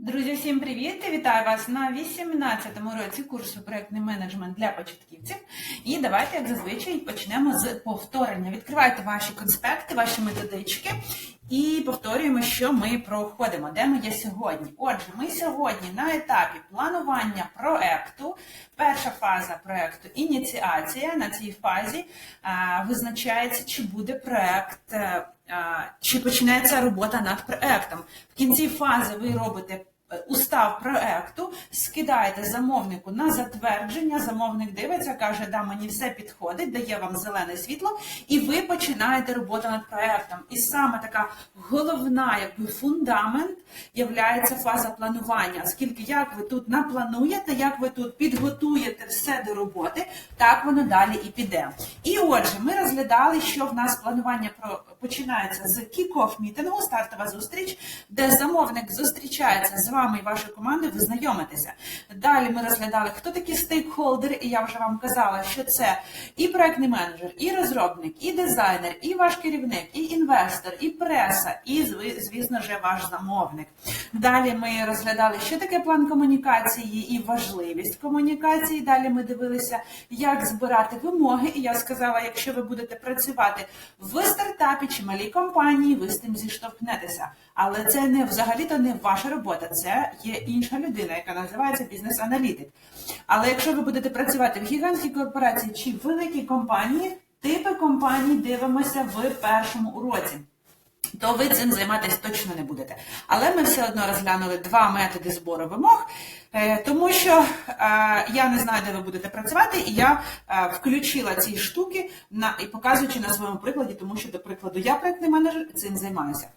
Друзі, всім привіт! Вітаю вас на 18-му році курсу проектний менеджмент для початківців. І давайте, як зазвичай, почнемо з повторення. Відкривайте ваші конспекти, ваші методички і повторюємо, що ми проходимо, де ми є сьогодні. Отже, ми сьогодні на етапі планування проекту. Перша фаза проекту ініціація. На цій фазі визначається, чи буде проект. Чи почнеться робота над проектом? В кінці фази ви робите устав проекту, скидаєте замовнику на затвердження. Замовник дивиться, каже, да, мені все підходить, дає вам зелене світло, і ви починаєте роботу над проектом. І саме така головна, якби фундамент являється фаза планування. Оскільки як ви тут наплануєте, як ви тут підготуєте все до роботи, так воно далі і піде. І отже, ми розглядали, що в нас планування починається з кік-офф мітингу, стартова зустріч, де замовник зустрічається з вами і вашою командою, ви знайомитеся. Далі ми розглядали, хто такі стейкхолдери, і я вже вам казала, що це і проектний менеджер, і розробник, і дизайнер, і ваш керівник, і інвестор, і преса, і звісно ж ваш замовник. Далі ми розглядали, що таке план комунікації і важливість комунікації. Далі ми дивилися, як збирати вимоги. І я сказала, якщо ви будете працювати в стартапі чи малій компанії, ви з тим зіштовхнетеся. Але це не взагалі-то не ваша робота, це є інша людина, яка називається бізнес-аналітик. Але якщо ви будете працювати в гігантській корпорації чи в великій компанії, типи компаній дивимося в першому уроці то ви цим займатися точно не будете. Але ми все одно розглянули два методи збору вимог, е, тому що е, я не знаю, де ви будете працювати, і я е, включила ці штуки на і показуючи на своєму прикладі, тому що, до прикладу, я проектний менеджер цим займаюся.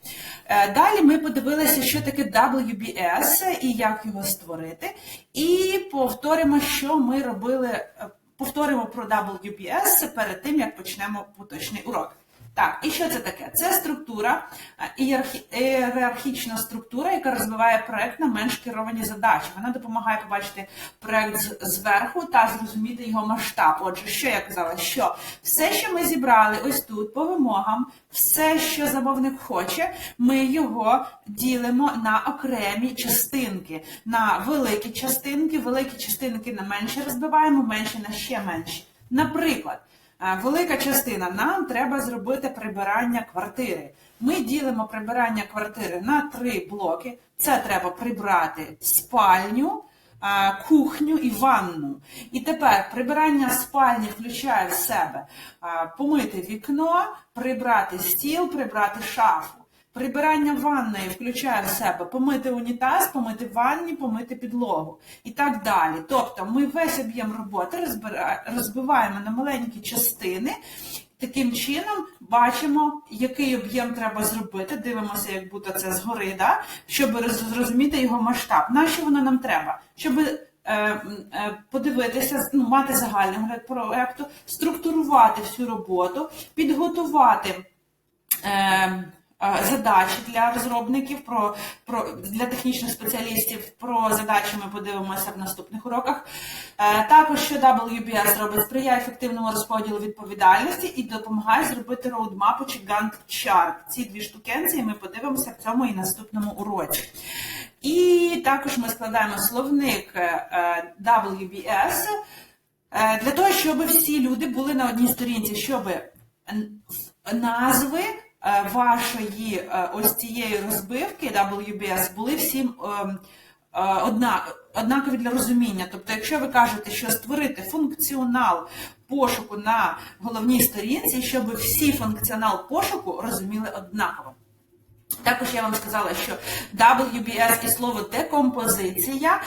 Далі ми подивилися, що таке WBS і як його створити, і повторимо, що ми робили. Повторимо про WBS перед тим, як почнемо поточний урок. Так, і що це таке? Це структура, е, ієрархічна структура, яка розвиває проект на менш керовані задачі. Вона допомагає побачити проект зверху та зрозуміти його масштаб. Отже, що я казала, що все, що ми зібрали ось тут по вимогам, все, що замовник хоче, ми його ділимо на окремі частинки, на великі частинки, великі частинки на менше розбиваємо, менші на ще менші. Наприклад. Е, Велика частина нам треба зробити прибирання квартири. Ми ділимо прибирання квартири на три блоки. Це треба прибрати спальню, е, кухню і ванну. І тепер прибирання спальні включає в себе е, помити вікно, прибрати стіл, прибрати шафу. Прибирання ванної включає в себе помити унітаз, помити ванні, помити підлогу і так далі. Тобто ми весь об'єм роботи розбиваємо на маленькі частини. Таким чином бачимо, який об'єм треба зробити, дивимося, як будто це згори, да? щоб зрозуміти його масштаб. Нащо воно нам треба? Щоб е, е, подивитися, ну, мати загальний огляд проекту, структурувати всю роботу, підготувати. Е, Задачі для розробників, про, про для технічних спеціалістів. Про задачі ми подивимося в наступних уроках. Е, Також що WBS робить, сприяє ефективному розподілу відповідальності і допомагає зробити роудмапу чи Gantt chart. Ці дві штукенці ми подивимося в цьому і наступному уроці. І також ми складаємо словник е, WBS е, для того, щоб всі люди були на одній сторінці, щоб назви е, вашої е, ось цієї розбивки WBS були всім ем, е, одна, однакові для розуміння. Тобто, якщо ви кажете, що створити функціонал пошуку на головній сторінці, щоб всі функціонал пошуку розуміли однаково. Також я вам сказала, що WBS і слово декомпозиція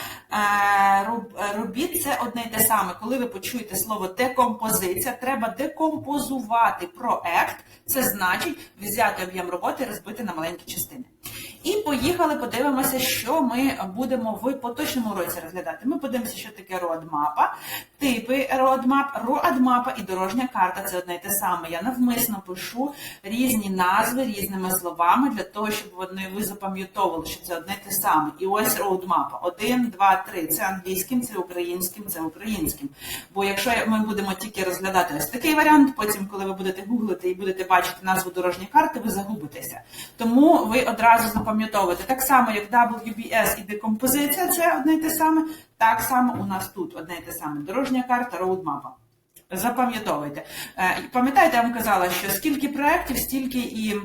робіть е, робіт це одне й те саме. Коли ви почуєте слово декомпозиція, треба декомпозувати проект. Це значить взяти об'єм роботи і розбити на маленькі частини. І поїхали, подивимося, що ми будемо в поточному році розглядати. Ми подивимося, що таке роадмапа, типи роадмап, роадмапа і дорожня карта це одне й те саме. Я навмисно пишу різні назви різними словами для того, щоб вони ви запам'ятовували, що це одне й те саме. І ось роадмапа. Один, два, три. Це англійським, це українським, це українським. Бо якщо ми будемо тільки розглядати ось такий варіант, потім, коли ви будете гуглити і будете бачити назву дорожньої карти, ви загубитеся. Тому ви одразу одразу запам'ятовувати. Так само, як WBS і декомпозиція, це одне й те саме. Так само у нас тут одне й те саме. Дорожня карта, роудмапа. Запам'ятовуйте. Е, Пам'ятаєте, я вам казала, що скільки проєктів, стільки і.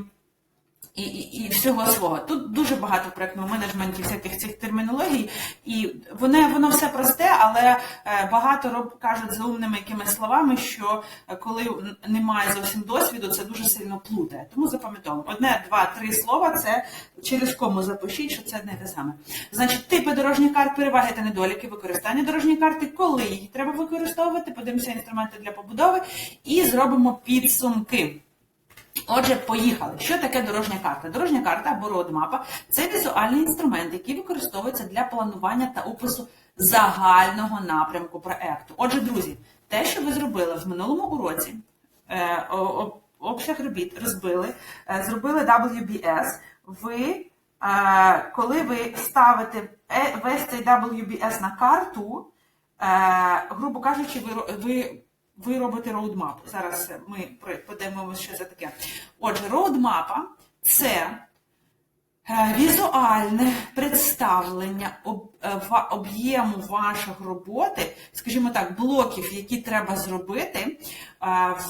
І, і, і всього свого. Тут дуже багато в проєктному менеджменті всяких цих термінологій, і воно, воно все просте, але е, багато роб, кажуть за умними якимись словами, що е, коли немає зовсім досвіду, це дуже сильно плутає. Тому запам'ятовуємо. Одне, два, три слова це через кому запишіть, що це не те саме. Значить, типи дорожніх карт, переваги та недоліки, використання дорожньої карти, коли їх треба використовувати, подивимося інструменти для побудови і зробимо підсумки. Отже, поїхали. Що таке дорожня карта? Дорожня карта або родмапа це візуальний інструмент, який використовується для планування та опису загального напрямку проекту. Отже, друзі, те, що ви зробили в минулому уроці, е, обсяг робіт розбили, е, зробили WBS, ви, е, коли ви ставите весь цей WBS на карту, грубо кажучи, ви, ви ви робите роудмап. Зараз ми подивимося, що це таке. Отже, роудмапа це е, візуальне представлення е, об'єму вашої роботи, скажімо так, блоків, які треба зробити е, в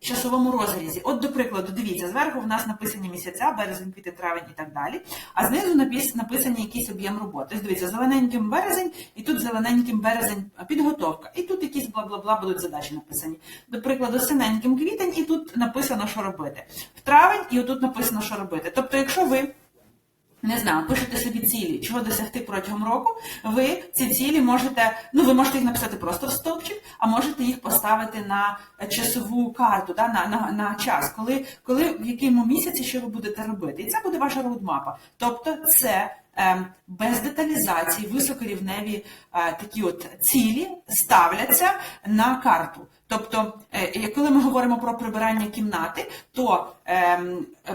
часовому розрізі. От, до прикладу, дивіться, зверху в нас написані місяця, березень, квітень, травень і так далі, а знизу напис- написані якийсь об'єм роботи. Тобто, дивіться, зелененьким березень, і тут зелененьким березень підготовка. І тут якісь бла-бла-бла будуть задачі написані. До прикладу, синеньким квітень, і тут написано, що робити. В травень, і отут написано, що робити. Тобто, якщо ви не знаю, пишете собі цілі, чого досягти протягом року, ви ці цілі можете, ну ви можете їх написати просто в стовпчик, а можете їх поставити на часову карту, да, на, на, на час, коли, коли в якому місяці що ви будете робити. І це буде ваша роудмапа. Тобто це без деталізації, високорівневі е, такі от цілі ставляться на карту. Тобто, е, коли ми говоримо про прибирання кімнати, то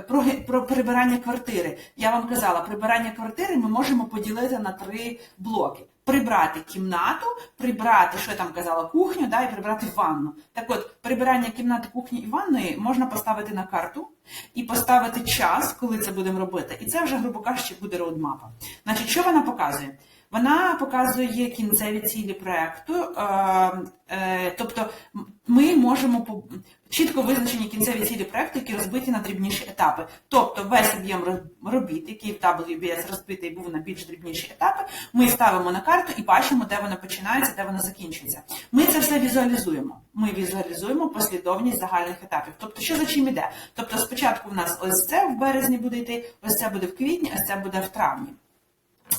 про, про прибирання квартири, я вам казала, прибирання квартири ми можемо поділити на три блоки. Прибрати кімнату, прибрати, що я там казала, кухню, да, і прибрати ванну. Так от, прибирання кімнати, кухні і ванної можна поставити на карту і поставити час, коли це будемо робити. І це вже, грубо кажучи, буде роудмапа. Значить, що вона показує? Вона показує кінцеві цілі проекту, е, е, тобто ми можемо чітко визначені кінцеві цілі проекту, які розбиті на дрібніші етапи. Тобто весь об'єм робіт, який в WBS розбитий був на більш дрібніші етапи, ми ставимо на карту і бачимо, де воно починається, де воно закінчується. Ми це все візуалізуємо. Ми візуалізуємо послідовність загальних етапів. Тобто, що за чим іде? Тобто, спочатку в нас ось це в березні буде йти, ось це буде в квітні, ось це буде в травні.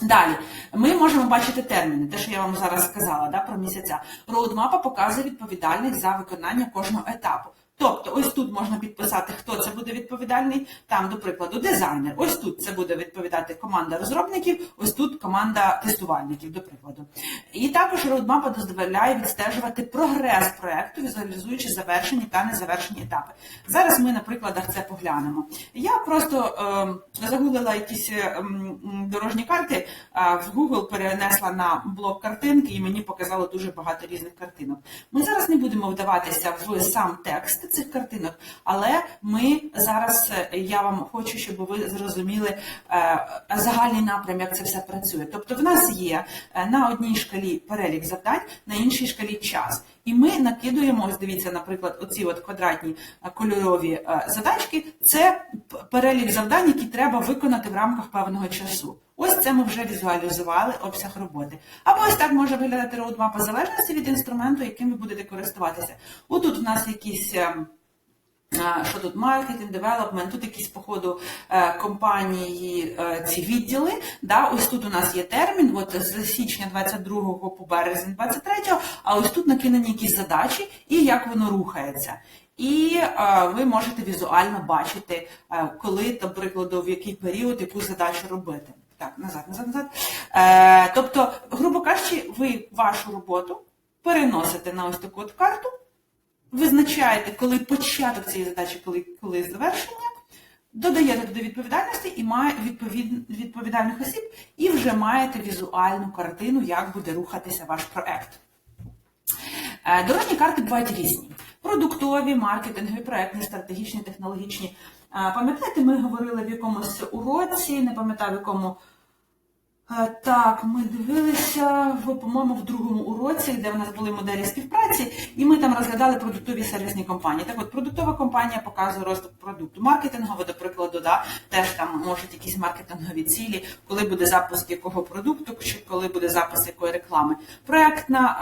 Далі ми можемо бачити терміни, те, що я вам зараз сказала, да, про місяця. Роудмапа показує відповідальних за виконання кожного етапу. Тобто, ось тут можна підписати, хто це буде відповідальний. Там, до прикладу, дизайнер. Ось тут це буде відповідати команда розробників, ось тут команда тестувальників, до прикладу. І також роудмапа дозволяє відстежувати прогрес проекту, візуалізуючи завершені та незавершені етапи. Зараз ми на прикладах це поглянемо. Я просто е, загуглила якісь е, дорожні карти, а в Google перенесла на блок картинки і мені показало дуже багато різних картинок. Ми зараз не будемо вдаватися в сам текст цих картинок, але ми зараз е, я вам хочу, щоб ви зрозуміли е, загальний напрям, як це все працює. Тобто, в нас є е, на одній шкалі перелік завдань, на іншій шкалі час. І ми накидуємо, ось дивіться, наприклад, оці от квадратні кольорові задачки. Це перелік завдань, які треба виконати в рамках певного часу. Ось це ми вже візуалізували обсяг роботи. Або ось так може виглядати роудмапа залежності від інструменту, яким ви будете користуватися. Отут в нас якісь. ем, Що тут маркетинг, девелопмент, тут якісь по ходу е, компанії е, ці відділи. Да? Ось тут у нас є термін, от з січня 22 по березень 23, а ось тут накинені якісь задачі і як воно рухається. І е, ви можете візуально бачити, е, коли, до прикладу, в який період яку задачу робити. Так, назад, назад, назад. Е, тобто, грубо кажучи, ви вашу роботу переносите на ось таку от карту, визначаєте, коли початок цієї задачі, коли, коли завершення, додаєте туди відповідальності і має відповід, відповідальних осіб, і вже маєте візуальну картину, як буде рухатися ваш проект. Е, Дорожні карти бувають різні. продуктові, маркетингові, проектні, стратегічні, технологічні. А, Пам'ятаєте, ми говорили в якомусь уроці, не пам'ятаю в якому. Е, Так, ми дивилися по-моєму, в другому уроці, де в нас були моделі співпраці, і ми там розглядали продуктові сервісні компанії. Так от, продуктова компанія показує розвиток продукту. Маркетингова, до прикладу, да, теж там можуть якісь маркетингові цілі, коли буде запуск якого продукту, чи коли буде запуск якої реклами. Проектна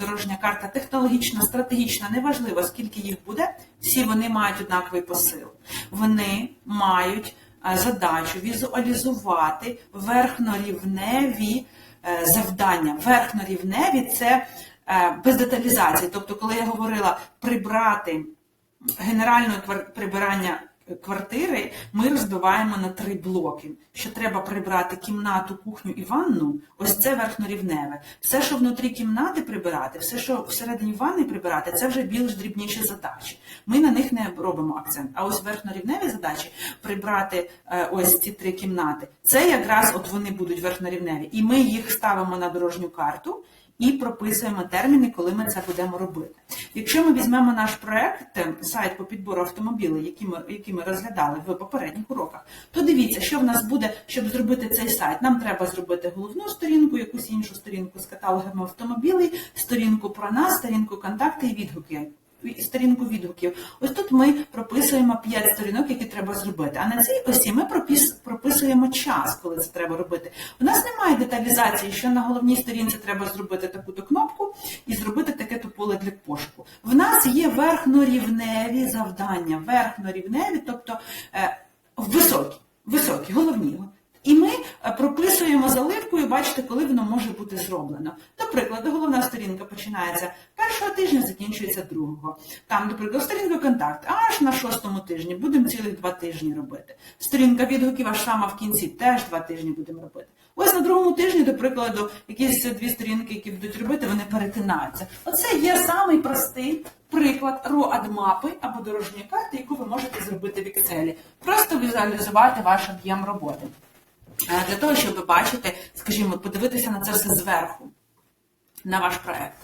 е, дорожня карта, технологічна, стратегічна, неважливо, скільки їх буде, всі вони мають однаковий посил. Вони мають задачу візуалізувати верхнорівневі е, завдання. Верхнорівневі це е, без деталізації. Тобто, коли я говорила прибрати генеральне прибирання квартири, ми розбиваємо на три блоки. Що треба прибрати кімнату, кухню і ванну, ось це верхнорівневе. Все, що внутрі кімнати прибирати, все, що всередині ванни прибирати, це вже більш дрібніші задачі. Ми на них не робимо акцент. А ось верхнорівневі задачі прибрати е, ось ці три кімнати. Це якраз от вони будуть верхнорівневі. І ми їх ставимо на дорожню карту і прописуємо терміни, коли ми це будемо робити. Якщо ми візьмемо наш проект, е, сайт по підбору автомобілів, який ми, який ми розглядали в попередніх уроках, то дивіться, що в нас буде, щоб зробити цей сайт. Нам треба зробити головну сторінку, якусь іншу сторінку з каталогами автомобілів, сторінку про нас, сторінку контакти і відгуки. Сторінку відгуків. Ось тут ми прописуємо 5 сторінок, які треба зробити. А на цій осі ми пропис- прописуємо час, коли це треба робити. У нас немає деталізації, що на головній сторінці треба зробити таку-то кнопку і зробити таке-то поле для пошуку. В нас є верхнорівневі завдання, верхнорівневі, тобто е, високі, високі, головні. І ми е, прописуємо заливкою, бачите, коли воно може бути зроблено. До прикладу, головна сторінка починається першого тижня, закінчується другого. Там, до прикладу, сторінка контакт, аж на шостому тижні будемо цілих два тижні робити. Сторінка відгуків аж сама в кінці теж два тижні будемо робити. Ось на другому тижні, до прикладу, якісь дві сторінки, які будуть робити, вони перетинаються. Оце є самий простий приклад ROAD-мапи або дорожньої карти, яку ви можете зробити в Excel. Просто візуалізувати ваш об'єм роботи. Е, Для того, щоб бачити, скажімо, подивитися на це все зверху, на ваш проект.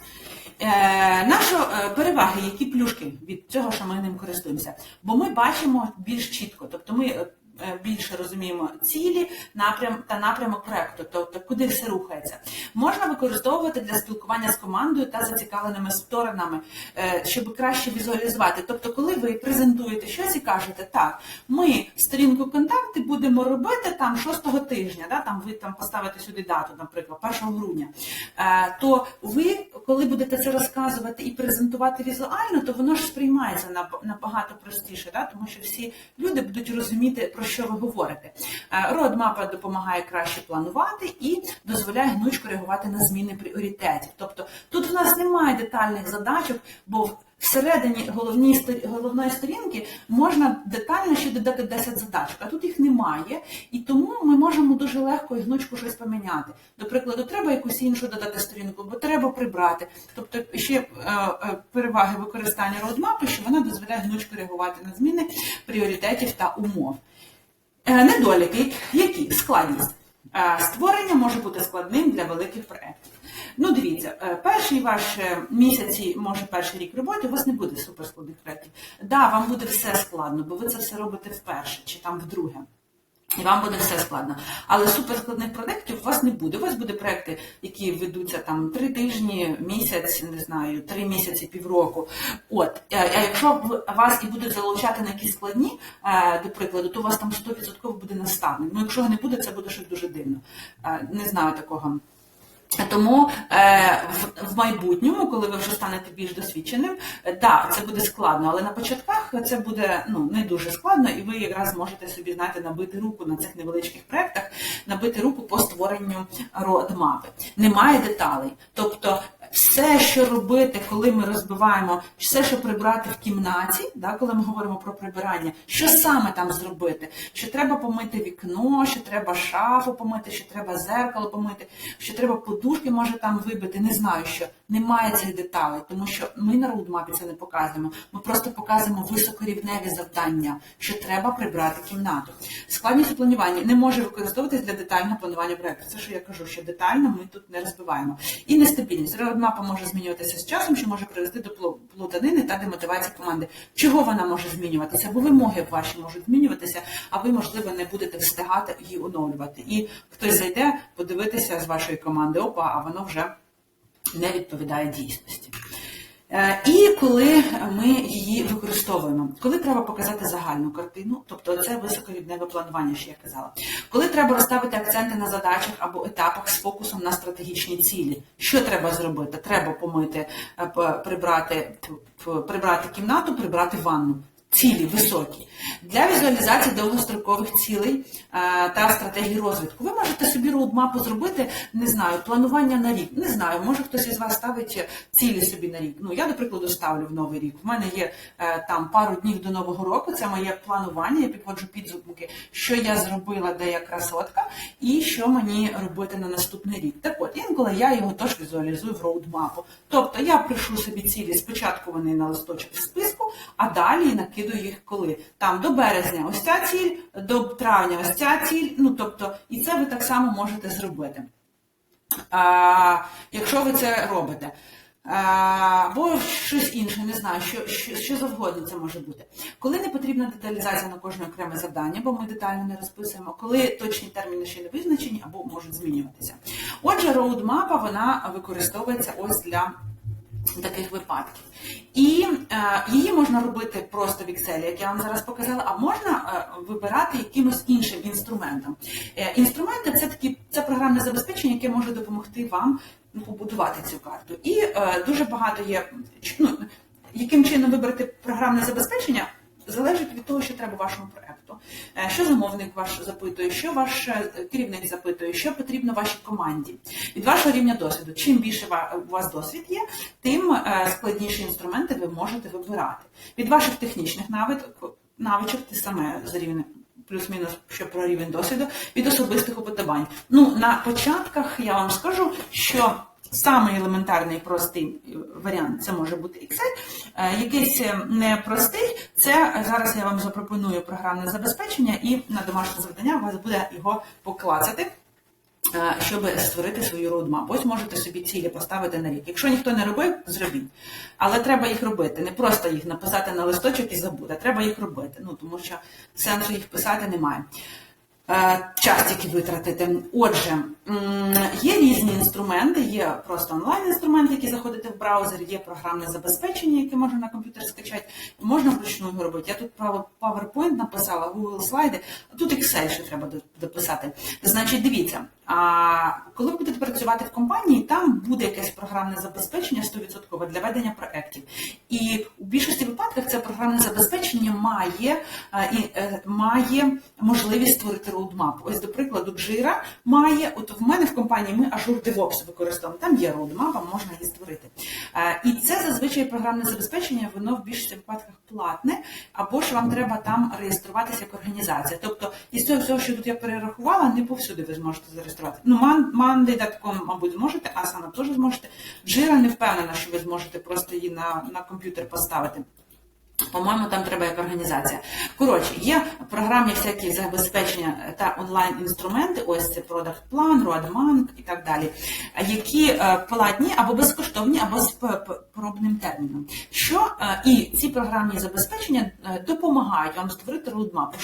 Е, Наші е, переваги, які плюшки від цього, що ми ним користуємося, бо ми бачимо більш чітко, тобто ми більше розуміємо цілі, напрям та напрямок проекту, тобто куди все рухається. Можна використовувати для спілкування з командою та зацікавленими сторонами, е, щоб краще візуалізувати. Тобто, коли ви презентуєте щось і кажете, так, ми сторінку контакти будемо робити там 6 тижня, да, там ви там поставите сюди дату, наприклад, 1 грудня, е, то ви, коли будете це розказувати і презентувати візуально, то воно ж сприймається набагато простіше, да, тому що всі люди будуть розуміти, про що ви говорите. Родмапа допомагає краще планувати і дозволяє гнучко реагувати на зміни пріоритетів. Тобто тут в нас немає детальних задачок, бо Всередині головній сторі- головної сторінки можна детально ще додати 10 задачок, а тут їх немає, і тому ми можемо дуже легко і гнучко щось поміняти. До прикладу, треба якусь іншу додати сторінку, бо треба прибрати. Тобто ще е, е, переваги використання роудмапи, що вона дозволяє гнучко реагувати на зміни пріоритетів та умов. Е, Недоліки, які складність. Е, Створення може бути складним для великих проєктів. Ну, дивіться, е, перший ваш місяці, може перший рік роботи, у вас не буде суперскладних проєктів. Да, вам буде все складно, бо ви це все робите вперше чи там вдруге. І вам буде все складно. Але суперскладних проєктів у вас не буде. У вас буде проекти, які ведуться там три тижні, місяць, не знаю, три місяці, півроку. От, Е, а якщо вас і будуть залучати на якісь складні, е, до прикладу, то у вас там 100% буде наставник. Ну, якщо не буде, це буде щось дуже дивно. Е, Не знаю такого. Тому е, в, в майбутньому, коли ви вже станете більш досвідченим, е, да, це буде складно, але на початках це буде ну не дуже складно, і ви якраз можете собі знаєте, набити руку на цих невеличких проектах, набити руку по створенню родмапи. Немає деталей, тобто. Все, що робити, коли ми розбиваємо, все, що прибрати в кімнаті, да, коли ми говоримо про прибирання, що саме там зробити? Що треба помити вікно, що треба шафу помити, що треба зеркало помити, що треба подушки, може там вибити, не знаю що. Немає цих деталей, тому що ми на роудмапі це не показуємо. Ми просто показуємо високорівневі завдання, що треба прибрати кімнату. Складність у плануванні не може використовуватись для детального планування проекту. Це що я кажу, що детально ми тут не розбиваємо. І нестабільність. Роудмапа може змінюватися з часом, що може привести до плутанини та демотивації команди. Чого вона може змінюватися? Бо вимоги ваші можуть змінюватися, а ви, можливо, не будете встигати її оновлювати. І хтось зайде подивитися з вашої команди, опа, а воно вже не відповідає дійсності. Е, І коли ми її використовуємо, коли треба показати загальну картину, тобто це високорівневе планування, що я казала, коли треба розставити акценти на задачах або етапах з фокусом на стратегічні цілі, що треба зробити? Треба помити, е, прибрати, прибрати кімнату, прибрати ванну. Цілі високі для візуалізації довгострокових цілей та стратегії розвитку. Ви можете собі роудмапу зробити, не знаю, планування на рік. Не знаю, може хтось із вас ставить цілі собі на рік. Ну я, до прикладу, ставлю в новий рік. В мене є е, там пару днів до нового року. Це моє планування. Я підводжу підсумки, що я зробила, де я красотка, і що мені робити на наступний рік. Так от інколи я його теж візуалізую в роудмапу. Тобто я пишу собі цілі. Спочатку вони на листочок в списку, а далі накидаю їх коли там до березня ось ця ціль, до травня ось ця ціль. Ну тобто, і це ви так само можете зробити. А, якщо ви це робите. Або щось інше, не знаю, що, що, що завгодно це може бути. Коли не потрібна деталізація на кожне окреме завдання, бо ми детально не розписуємо, коли точні терміни ще не визначені або можуть змінюватися. Отже, роудмапа вона використовується ось для таких випадків. І е, її можна робити просто в Excel, як я вам зараз показала, а можна е, вибирати якимось іншим інструментом. Е, інструменти це такі це програмне забезпечення, яке може допомогти вам ну, побудувати цю карту. І е, дуже багато є ну, яким чином вибрати програмне забезпечення. Залежить від того, що треба вашому проекту, Е, що замовник ваш запитує, що ваш е, керівник запитує, що потрібно вашій команді. Від вашого рівня досвіду. Чим більше у вас досвід є, тим е, складніші інструменти ви можете вибирати. Від ваших технічних навичок, те саме за рівнем плюс-мінус, що про рівень досвіду, від особистих уподобань. Ну, на початках я вам скажу, що Самий елементарний простий варіант це може бути Excel. Е, Якийсь е, непростий, це зараз я вам запропоную програмне забезпечення, і на домашнє завдання у вас буде його поклацати, е, щоб створити свою роудмап. Ось можете собі цілі поставити на рік. Якщо ніхто не робив, зробіть. Але треба їх робити. Не просто їх написати на листочок і забути, а треба їх робити. Ну тому що сенсу їх писати немає. Е, Час тільки витратити. Отже, є різні інструменти, є просто онлайн-інструменти, які заходите в браузер, є програмне забезпечення, яке можна на комп'ютер скачати, можна вручну його робити. Я тут PowerPoint написала, Google слайди, а тут Excel ще треба дописати. Значить, дивіться, коли будете працювати в компанії, там буде якесь програмне забезпечення 100% для ведення проєктів. І у більшості випадках це програмне забезпечення має, е, е, має можливість створити роудмап. Ось, до прикладу, Jira має, от в мене в компанії ми Azure DevOps використовуємо, там є роудмапа, можна її створити. Е, І це зазвичай програмне забезпечення, воно в більшості випадках платне, або ж вам треба там реєструватися як організація. Тобто, із цього всього, що тут я перерахувала, не повсюди ви зможете зареєструвати. Ну, Monday.com, мабуть, зможете, Asana теж зможете. Jira не впевнена, що ви зможете просто її на, на комп'ютер поставити. По-моєму, там треба як організація. Коротше, є програмні всякі забезпечення та онлайн-інструменти, ось це Plan, Roadman і так далі, які е, платні або безкоштовні, або з пробним терміном. Що е, і ці програмні забезпечення е, допомагають вам створити роудмап.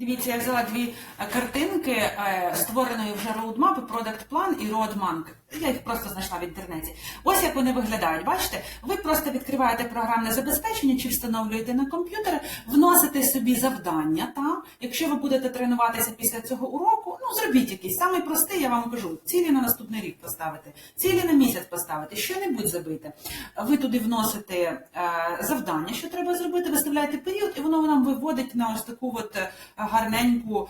Дивіться, я взяла дві е, картинки е, створеної вже роудмапи, Plan і Roadman. Я їх просто знайшла в інтернеті. Ось як вони виглядають. Бачите, ви просто відкриваєте програмне забезпечення чи встановлюєте на комп'ютер, вносите собі завдання. Та? Якщо ви будете тренуватися після цього уроку, ну зробіть якийсь самий простий, я вам кажу, цілі на наступний рік поставити, цілі на місяць поставити, що-небудь забити. Ви туди вносите е, завдання, що треба зробити, виставляєте період, і воно нам виводить на ось таку от гарненьку,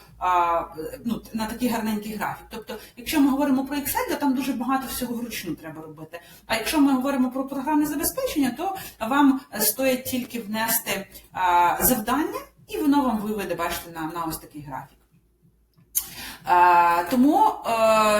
ну, на такий гарненький графік. Тобто, якщо ми говоримо про Excel, то там дуже багато всього вручну треба робити. А якщо ми говоримо про програмне забезпечення, то вам стоїть тільки внести завдання, і воно вам виведе, бачите, на, на ось такий графік. Е, тому е,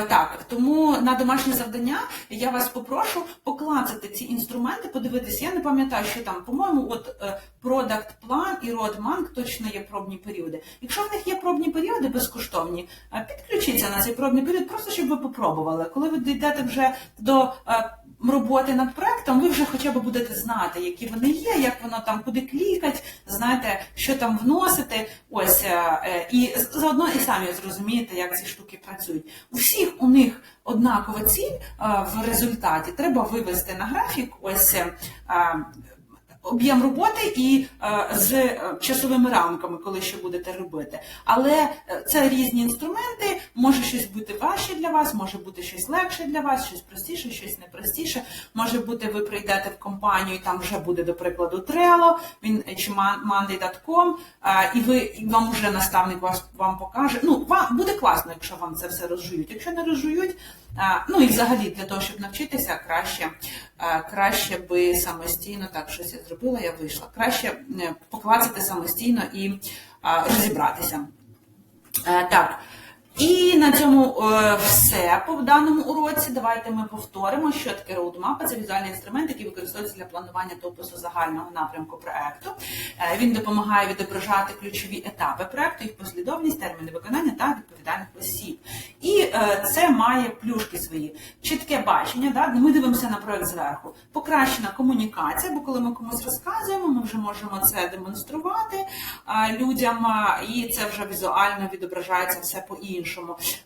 так, тому на домашнє завдання я вас попрошу поклацати ці інструменти, подивитися. Я не пам'ятаю, що там, по-моєму, от продакт план Plan і родманк точно є пробні періоди. Якщо в них є пробні періоди безкоштовні, е, підключіться на цей пробний період, просто щоб ви попробували. Коли ви дійдете вже до е, роботи над проектом, ви вже хоча б будете знати, які вони є, як воно там куди клікать, знаєте, що там вносити. Ось е, е, і заодно і самі зрозумієте, як ці штуки працюють. У всіх у них однакова ціль е, в результаті. Треба вивести на графік ось. Об'єм роботи і е, з е, часовими рамками, коли що будете робити. Але е, це різні інструменти, може щось бути важче для вас, може бути щось легше для вас, щось простіше, щось непростіше. Може бути, ви прийдете в компанію, і там вже буде, до прикладу, Trello, він чи Monday.com, і ви і вам вже наставник вас вам покаже. Ну, вам буде класно, якщо вам це все розжують. Якщо не розжують, ну і взагалі для того, щоб навчитися, краще, е, краще би самостійно так щось я зробила, я вийшла. Краще покласти поклацати самостійно і е, розібратися. Е, Так. І на цьому е, все по даному уроці. Давайте ми повторимо, що таке роудмапа. Це візуальний інструмент, який використовується для планування та загального напрямку проекту. Е, він допомагає відображати ключові етапи проекту, їх послідовність, терміни виконання та відповідальних осіб. І е, це має плюшки свої. Чітке бачення, да? ми дивимося на проект зверху. Покращена комунікація, бо коли ми комусь розказуємо, ми вже можемо це демонструвати людям, і це вже візуально відображається все по-іншому.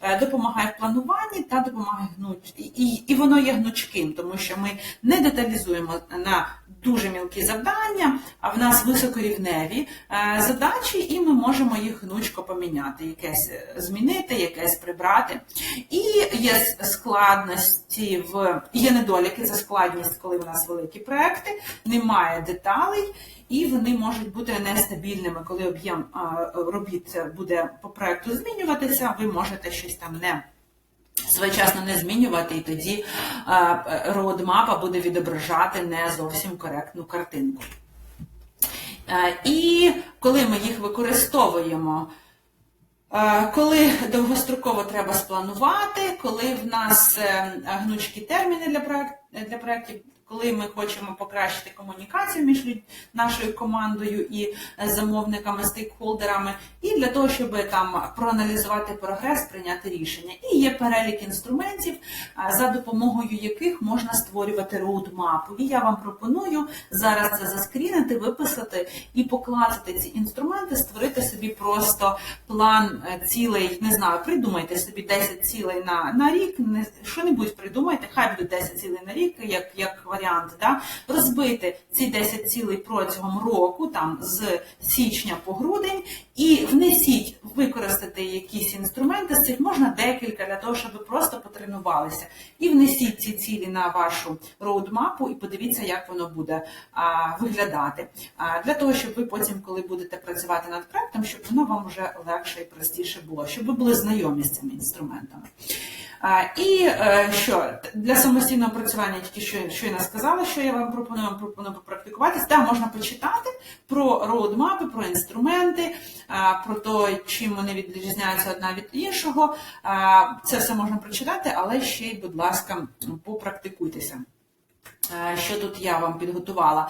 Е, Допомагає в плануванні та допомагає гнуч... і, і, і воно є гнучким, тому що ми не деталізуємо на дуже мілкі завдання, а в нас високорівневі е, задачі, і ми можемо їх гнучко поміняти, якесь е, змінити, якесь прибрати. І є складності в є недоліки, це складність, коли в нас великі проекти, немає деталей. І вони можуть бути нестабільними, коли об'єм робіт буде по проекту змінюватися, ви можете щось там не своєчасно не змінювати, і тоді роудмапа буде відображати не зовсім коректну картинку. І коли ми їх використовуємо, коли довгостроково треба спланувати, коли в нас е, гнучкі терміни для проєктів, коли ми хочемо покращити комунікацію між нашою командою і е, замовниками, стейкхолдерами, і для того, щоб там проаналізувати прогрес, прийняти рішення. І є перелік інструментів, е, за допомогою яких можна створювати роудмапу. І я вам пропоную зараз це заскрінити, виписати і покласти ці інструменти, створити собі просто план е, цілей, не знаю, придумайте собі 10 цілей на, на рік, не, що-небудь придумайте, хай буде 10 цілей на рік, як, як варіант, да? розбити ці 10 цілей протягом року, там з січня по грудень, і внесіть, використати якісь інструменти з цих, можна декілька для того, щоб ви просто потренувалися. І внесіть ці цілі на вашу роудмапу і подивіться, як воно буде а, виглядати. А, для того, щоб ви потім, коли будете працювати над проектом, щоб воно вам вже легше і простіше було, щоб ви були знайомі з цими інструментами. І е, що для самостійного працювання тільки що щойно сказала, що я вам пропоную вам пропоную попрактикуватись. Так, можна почитати про роудмапи, про інструменти, про те, чим вони відрізняються одна від іншого. Це все можна прочитати, але ще й, будь ласка, попрактикуйтеся. Що тут я вам підготувала?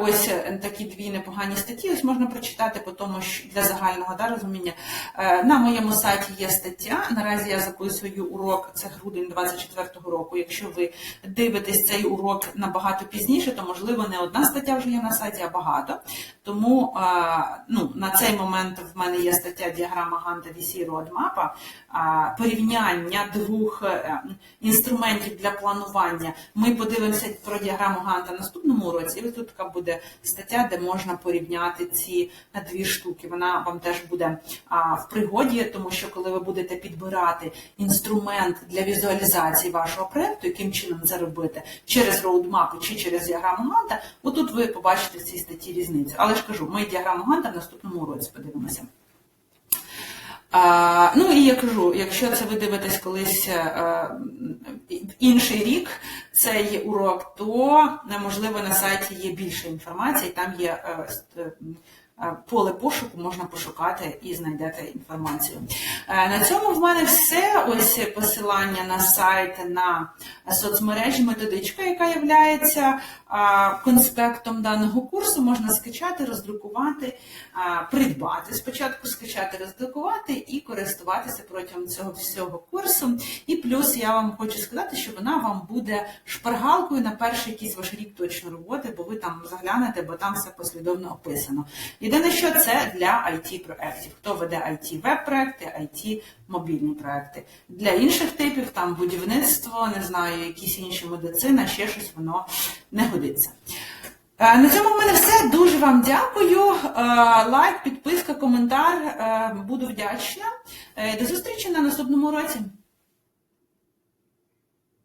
Ось е, такі дві непогані статті. Ось можна прочитати по тому, що для загального да, розуміння. Е, На моєму сайті є стаття. Наразі я записую урок, це грудень 24-го року. Якщо ви дивитесь цей урок набагато пізніше, то можливо не одна стаття вже є на сайті, а багато. Тому ну, на цей момент в мене є стаття діаграма Ганта VC Roadmap, порівняння двох е, інструментів для планування. Ми подивимося про діаграму Ганта в наступному уроці, і тут така буде стаття, де можна порівняти ці дві штуки. Вона вам теж буде в пригоді, тому що коли ви будете підбирати інструмент для візуалізації вашого проекту, яким чином це робити через роудмапи чи через діаграму Ганта, отут ви побачите в цій статті різницю. Але ж кажу, ми діаграму Ганта в наступному уроці подивимося. А, ну і я кажу, якщо це ви дивитесь колись а, в інший рік цей урок, то е, можливо на сайті є більше інформації, там є А, е, поле пошуку можна пошукати і знайдете інформацію. Е, На цьому в мене все. Ось посилання на сайт, на соцмережі, методичка, яка є конспектом даного курсу, можна скачати, роздрукувати, придбати. Спочатку скачати, роздрукувати і користуватися протягом цього всього курсу. І плюс я вам хочу сказати, що вона вам буде шпаргалкою на перший якийсь ваш рік точно роботи, бо ви там заглянете, бо там все послідовно описано. Єдине, що це для it проєктів. Хто веде it веб-проекти, it мобільні проекти. Для інших типів там будівництво, не знаю, якісь інші медицина, ще щось воно не годиться. Е, На цьому в мене все. Дуже вам дякую. Е, Лайк, підписка, коментар. Е, Буду вдячна. До зустрічі на наступному році.